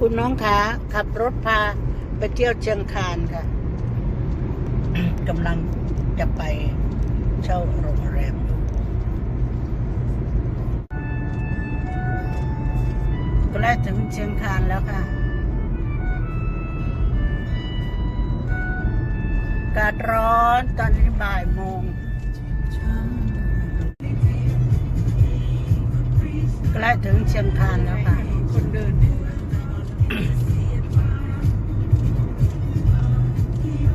คุณน้องคะขับรถพาไปเที่ยวเชียงคานค่ะกำลังจะไปเช่าโรงแรมอยู่ก็ได้ถึงเชียงคานแล้วค่ะอากาศร้อนตอนนี้บ่ายโมงใกล้ถึงเชียงคานแล้วค่ะ คนเดิน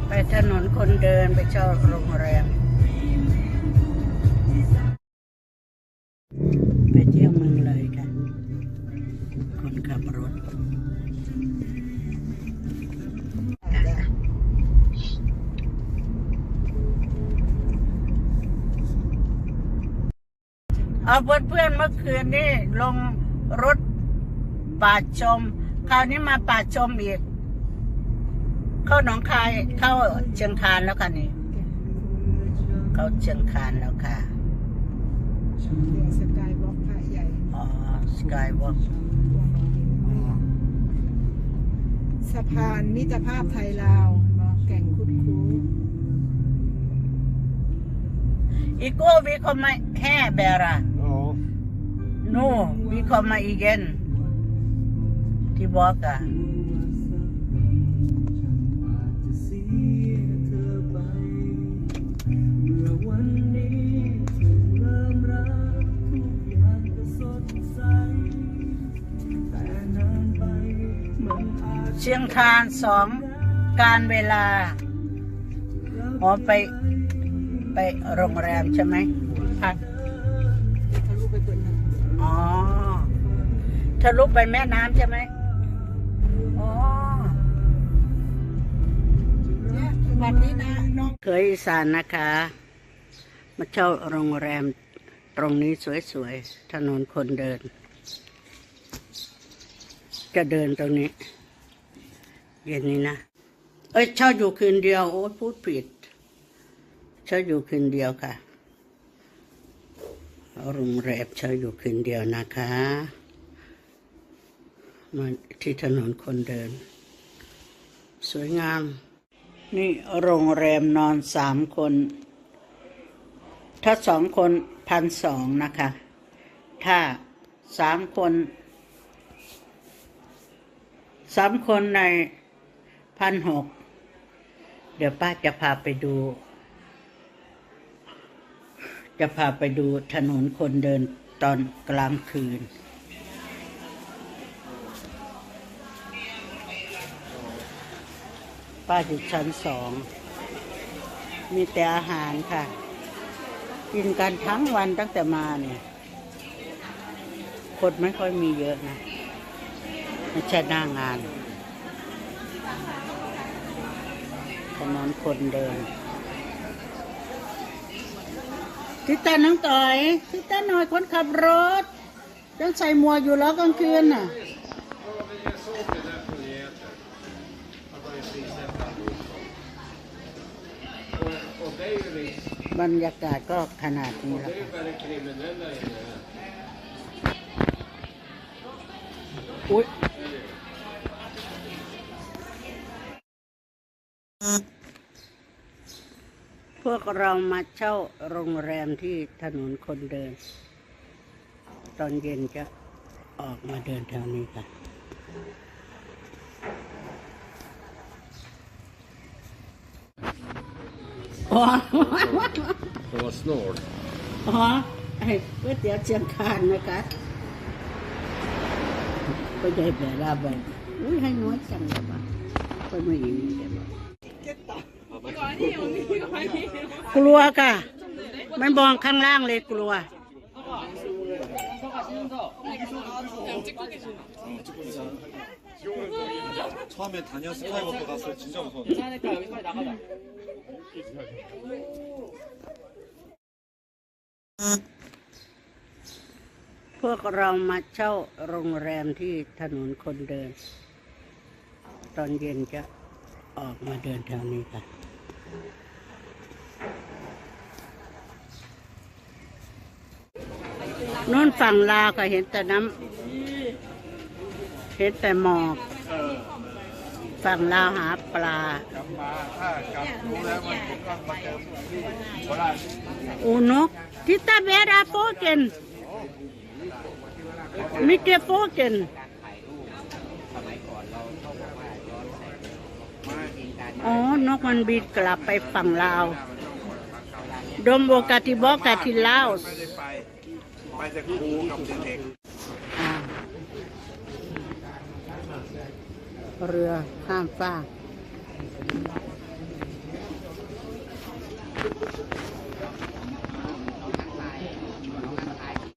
ไปถนนคนเดินไปเช่าโรงแรม ไปเที่ยวเมืองเลยค่ะ คนขับรถเอาเพื่อนๆเมื่อคืนนี่ลงรถป่าชม คราวนี้มาป่าชมอีก เข้าหนองคายเข้าเชียงคานแล้วค่ะนี่ เข้าเชียงคานแล้วค่ะสกายวอล์กพระใหญ่อ๋อสกายวอล์กสะพานมิตรภาพไทยลาวแก่งคุดคูอีโก้วิคอมาแห่เบรา Ja. นูวิคอมาอีเกน ที่บอกอะเชียงคานสองการเวลาอ๋อไปไปโรงแรมใช่ไหมพักทะลุไปเปิดน้อ๋อทะลุไปแม่น้ำใช่ไหม วันนี้นะน้องเคยอีสานนะคะ มาเช่าโรงแรมตรงนี้สวยๆ ถนนคนเดิน จะเดินตรงนี้ เย็นนี้นะ เอ้ยเช่าอยู่คืนเดียว โอ้พูดผิด เช่าอยู่คืนเดียวค่ะโรงแรมเช่าอยู่คืนเดียวนะคะมาที่ถนนคนเดิน สวยงาม นี่โรงแรมนอนสามคน ถ้าสองคนพันสองนะคะ ถ้าสามคนสามคนในพันหกเดี๋ยวป้าจะพาไปดู จะพาไปดูถนนคนเดินตอนกลางคืน ป้าอยู่ชั้นสอง มีแต่อาหารค่ะ กินกันทั้งวันตั้งแต่มาเนี่ยคนไม่ค่อยมีเยอะนะไม่ใช่หน้างานถนนคนเดินทิตาน้องต่อยทิตาหน่อยคนขับรถยังใส่หมวกอยู่แล้วกลางคืนน่ะ บรรยากาศก็ขนาดนี้แล้วอุ๊ยพวกเรามาเช่าโรงแรมที่ถนนคนเดิน ตอนเย็นจะออกมาเดินแถวนี้ค่ะ อ๋อ Det var snål. อ๋อไอ้ก๋วยเตี๋ยวเชียงคานนะคะก็จะให้แปลราไปอุ้ยให้น้อยจังเลยว่ะก็ไม่ยินเลยว่ะกลัวค่ะ มันมองข้างล่างเลยกลัว 처음에 다니엘 스카이워커 갔을 때 진짜 무서웠는데 음. พวกเรามาเช่าโรงแรมที่ถนนคนเดิน ตอนเย็นจะออกมาเดินแถวนี้ค่ะ นู่นฝั่งลาวก็เห็นแต่น้ำเห็นแต่หมอกฝั่งลาวหาปลา กลับมาถ้ากลับดูแล้วมันผมก็มาเจอที่โคราชอูนกทิตาเบราโฟเกนมิเกโฟเกนอ๋อ นกมันบินกลับไปฝั่งลาว ดมโบกาติบอกาติลาว ไม่ได้ไป ไปแต่ครูกับเด็กเรือข้ามฟาก